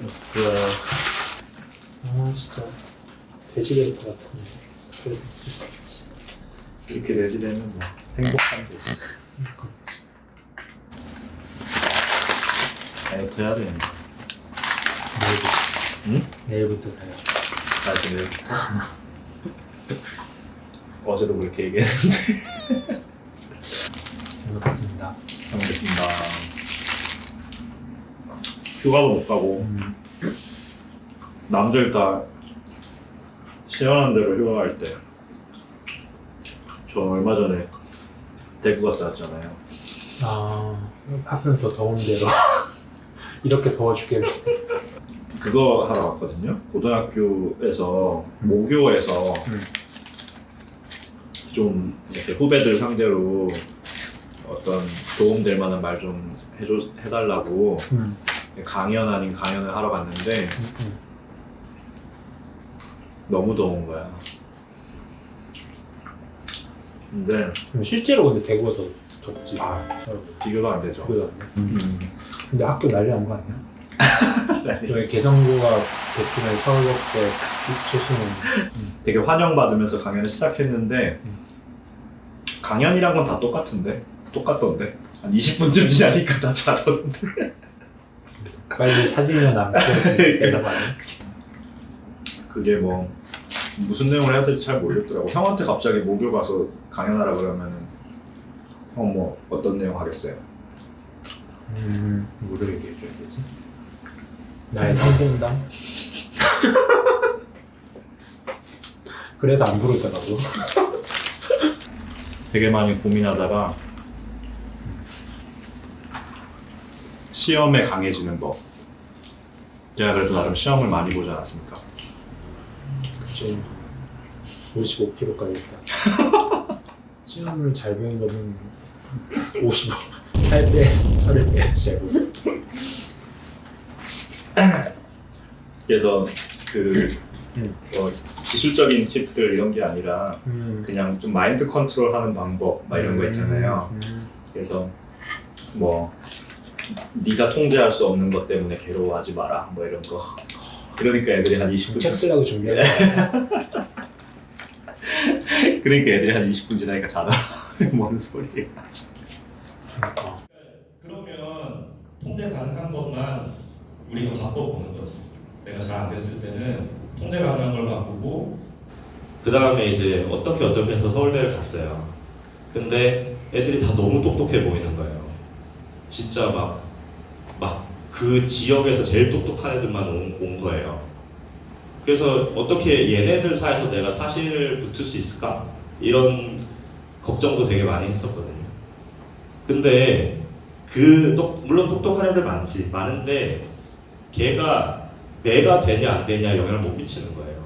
됐어. 아 진짜 돼지 될 것 같은데. 그래도 없지. 이렇게 내지되면 뭐 행복한 게 있어. 다이어트 해야 되는데. 내일부터. 응? 내일부터 가요. 나 지금 어제도 그렇게 얘기했는데. 잘 먹겠습니다. 잘 먹겠습니다. 휴가도 못 가고 음, 남들 다 시원한 대로 휴가 갈 때. 저 얼마 전에 대구 갔다 왔잖아요. 아 하필 더 더운 데로 이렇게 더워 죽겠는데. 그거 하러 갔거든요. 고등학교에서 모교에서 음. 좀 이렇게 후배들 상대로 어떤 도움될 만한 말 좀 해줘 해달라고 음, 강연 아닌 강연을 하러 갔는데. 너무 더운 거야. 근데 그럼 실제로 근데 대구가 더 덥지. 아. 비교가 안 되죠. 안 돼. 음. 근데 학교 난리 난 거 아니야? 저희 개성고가 대충에 서울역대 소수는 되게 환영받으면서 강연을 시작했는데 음. 강연이란 건 다 똑같은데 똑같던데 한 20분쯤 지나니까 다 자던데 빨리 사진이나 아니야? 그게 뭐 무슨 내용을 해야 될지 잘 모르겠더라고 형한테 갑자기 목요 가서 강연하라 그러면은 형 뭐 어떤 내용 하겠어요? 음, 뭐를 얘기해 줘야 되지? 나의 성공담? 그래서 안 부르더라고. 되게 많이 고민하다가 시험에 강해지는 법 제가 그래도 나름 시험을 많이 보지 않았습니까? 지금 55kg까지 했다. 시험을 잘 보는 거는 55. 살 빼, 살을 빼야지. 알고. 그래서 그 음. 뭐 기술적인 팁들 이런 게 아니라 음. 그냥 좀 마인드 컨트롤하는 방법 막 이런 거 있잖아요. 음. 그래서 뭐 네가 통제할 수 없는 것 때문에 괴로워하지 마라 뭐 이런 거. 그러니까 애들이 한 20분 책 쓰려고 준비한 거야. 그러니까 애들이 한 20분 지나니까 자더라. 뭔 소리야. 그러니까. 그러면 통제 가능한 것만 우리가 바꿔보는 거지. 내가 잘 안 됐을 때는 통제 가능한 걸 바꾸고 그 다음에 이제 어떻게 어떻게 해서 서울대를 갔어요. 근데 애들이 다 너무 똑똑해 보이는 거예요. 진짜 막 막 그 지역에서 제일 똑똑한 애들만 온, 온 거예요. 그래서 어떻게 얘네들 사이에서 내가 사실 붙을 수 있을까? 이런 걱정도 되게 많이 했었거든요. 근데 그 똑- 물론 똑똑한 애들 많지 많은데 걔가 내가 되냐 안 되냐 영향을 못 미치는 거예요.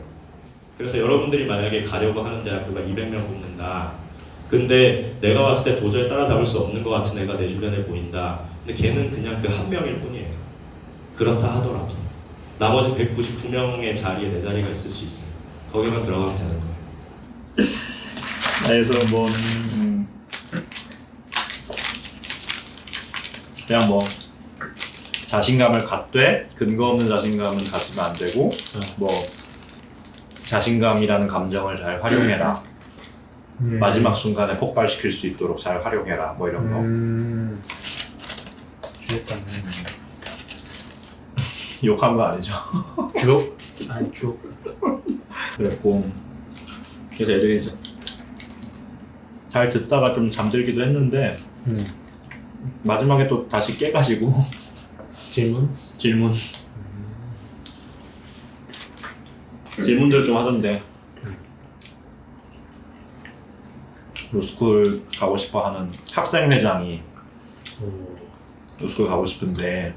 그래서 여러분들이 만약에 가려고 하는 대학교가 200명 뽑는다. 근데 내가 봤을 때 도저히 따라잡을 수 없는 것 같은 애가 내 주변에 보인다. 근데 걔는 그냥 그 한 명일 뿐이에요. 그렇다 하더라도 나머지 199명의 자리에 내 자리가 있을 수 있어요. 거기만 들어가면 되는 거예요. 그래서 뭐 음, 그냥 뭐 자신감을 갖되 근거 없는 자신감은 가지면 안 되고 뭐 자신감이라는 감정을 잘 활용해라 음. 마지막 순간에 폭발시킬 수 있도록 잘 활용해라 뭐 이런 거 음. 주옥 같네. 욕한 거 아니죠? 주옥? 아니 주옥. 그랬고 그래서 애들이 이제 잘 듣다가 좀 잠들기도 했는데 음. 마지막에 또 다시 깨가지고 질문? 질문 질문들 좀 하던데 로스쿨 가고 싶어 하는 학생 회장이 오. 로스쿨 가고 싶은데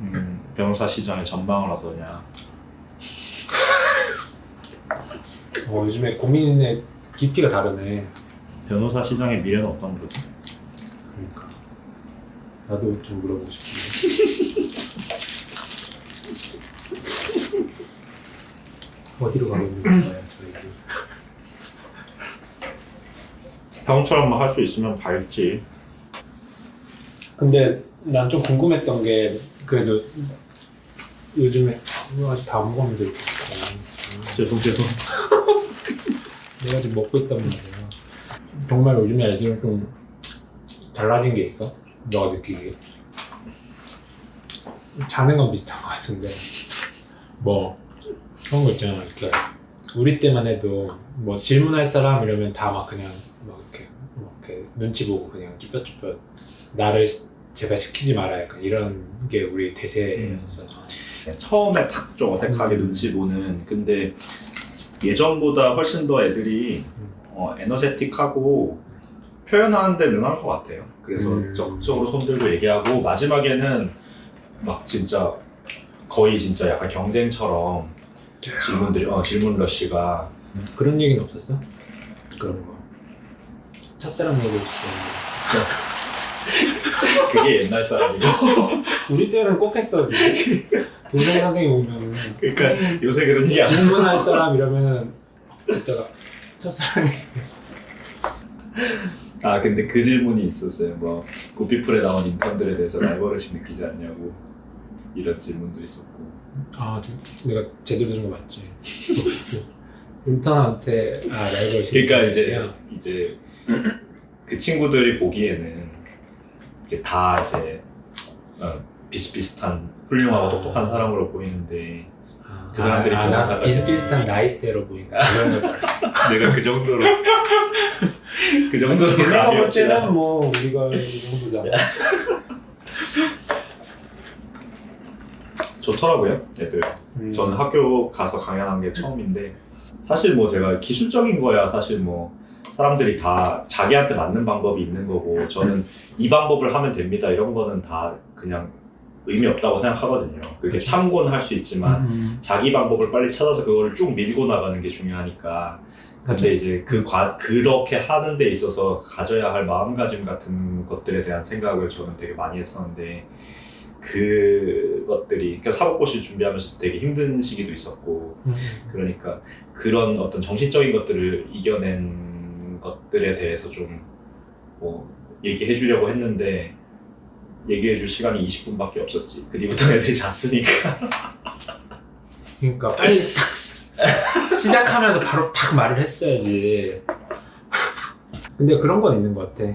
음, 변호사 시장의 전망을 하더냐 어, 요즘에 고민의 깊이가 다르네. 변호사 시장의 미래는 어떤 거지? 그러니까. 나도 좀 물어보고 싶은데. 어디로 가고 있는 건가요, 저희들? 형처럼 할수 있으면 밝지 근데 난 좀 궁금했던 게 그래도 요즘에 아직 다안 먹었는데 이렇게 죄송 죄송. 내가 지금 먹고 있단 말이야. 정말 요즘에 애들은 좀 달라진 게 있어? 너가 느끼기에? 자는 건 비슷한 것 같은데 뭐 그런 거 있잖아 이렇게 우리 때만 해도 뭐 질문할 사람 이러면 다 막 그냥 막 이렇게 막 이렇게 눈치 보고 그냥 쭈뼛쭈뼛 나를 제발 시키지 마라 약간 이런 게 우리 대세였었잖아. 처음에 탁 좀 어색하게 음. 눈치 보는 근데 예전보다 훨씬 더 애들이 음. 어, 에너제틱하고 표현하는 데 능한 것 같아요. 그래서 음. 적극적으로 손들고 얘기하고 마지막에는 막 진짜 거의 진짜 약간 경쟁처럼 질문들이 어, 질문 러쉬가 그런 얘기는 없었어? 그런 거. 첫사랑 얘기 해줬어. 그게 옛날 사람이고 우리 때는 꼭 했어. 교생 선생님 오면 그러니까 요새 그런 얘기 안. 질문할 사람 이러면은 그때가 첫사랑이 아 근데 그 질문이 있었어요. 뭐 구피플에 나온 인턴들에 대해서 라이벌의식 느끼지 않냐고 이런 질문도 있었고 아 좀, 내가 제대로 준거 맞지? 인턴한테 아 라이벌 그러니까 이제 이제 그 친구들이 보기에는 이게 다 이제 어, 비슷비슷한 훌륭하고 똑똑한 사람으로 보이는데 아, 그 사람들이 아, 나 변호사가 비슷비슷한 나이대로 보니까 그런 거 알았어. 내가 그 정도로 그 정도로 내가 볼 감이 때는 뭐 우리가 이 정도잖아. 좋더라고요 애들 음. 저는 학교 가서 강연한 게 처음인데 사실 뭐 제가 기술적인 거야 사실 뭐 사람들이 다 자기한테 맞는 방법이 있는 거고 저는 이 방법을 하면 됩니다 이런 거는 다 그냥 의미 없다고 생각하거든요 그게 그치. 참고는 할 수 있지만 음. 자기 방법을 빨리 찾아서 그거를 쭉 밀고 나가는 게 중요하니까 맞아. 근데 이제 그 과, 그렇게 하는 데 있어서 가져야 할 마음가짐 같은 것들에 대한 생각을 저는 되게 많이 했었는데 그것들이 그러니까 사법고시 준비하면서 되게 힘든 시기도 있었고 음. 그러니까 그런 어떤 정신적인 것들을 이겨낸 것들에 대해서 좀뭐 얘기해 주려고 했는데 얘기해 줄 시간이 20분밖에 없었지 그 뒤부터 애들이 잤으니까 그러니까 빨리 딱 시작하면서 바로 팍 말을 했어야지. 근데 그런 건 있는 것 같아.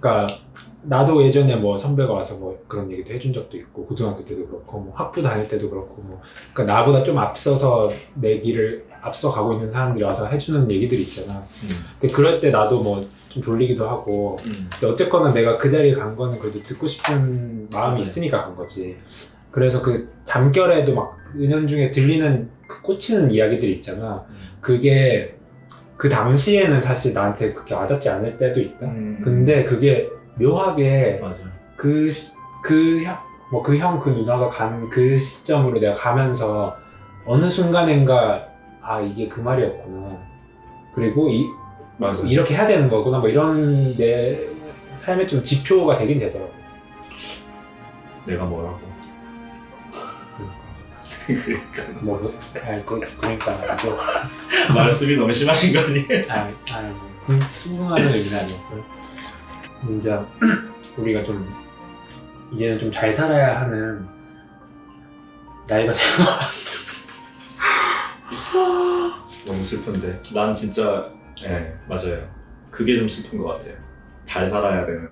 그러니까 나도 예전에 뭐 선배가 와서 뭐 그런 얘기도 해준 적도 있고 고등학교 때도 그렇고 뭐 학부 다닐 때도 그렇고 뭐 그러니까 나보다 좀 앞서서 내 길을 앞서 가고 있는 사람들이 와서 해주는 얘기들이 있잖아. 근데 그럴 때 나도 뭐 좀 졸리기도 하고 음. 근데 어쨌거나 내가 그 자리에 간 거는 그래도 듣고 싶은 마음이 네. 있으니까 간 거지. 그래서 그 잠결에도 막 은연중에 들리는 그 꽂히는 이야기들이 있잖아. 그게 그 당시에는 사실 나한테 그렇게 와닿지 않을 때도 있다. 음. 근데 그게 묘하게 맞아 그, 시- 그 형, 뭐 그 형, 그 누나가 간 그 시점으로 내가 가면서 어느 순간인가 아, 이게 그 말이었구나. 그리고 이, 맞아 이렇게 해야 되는 거구나. 뭐 이런 내 삶의 좀 지표가 되긴 되더라고. 내가 뭐라고 그러니까 뭐, 그, 아니, 그, 그러니까, 뭐, 말씀이 너무 심하신 거 아니에요? 아, 아, 뭐, 그, 수긍하는 의미는 아니었고. 진짜, 우리가 좀, 이제는 좀 잘 살아야 하는 나이가. 너무 슬픈데. 난 진짜 예 맞아요. 그게 좀 슬픈 것 같아요. 잘 살아야 되는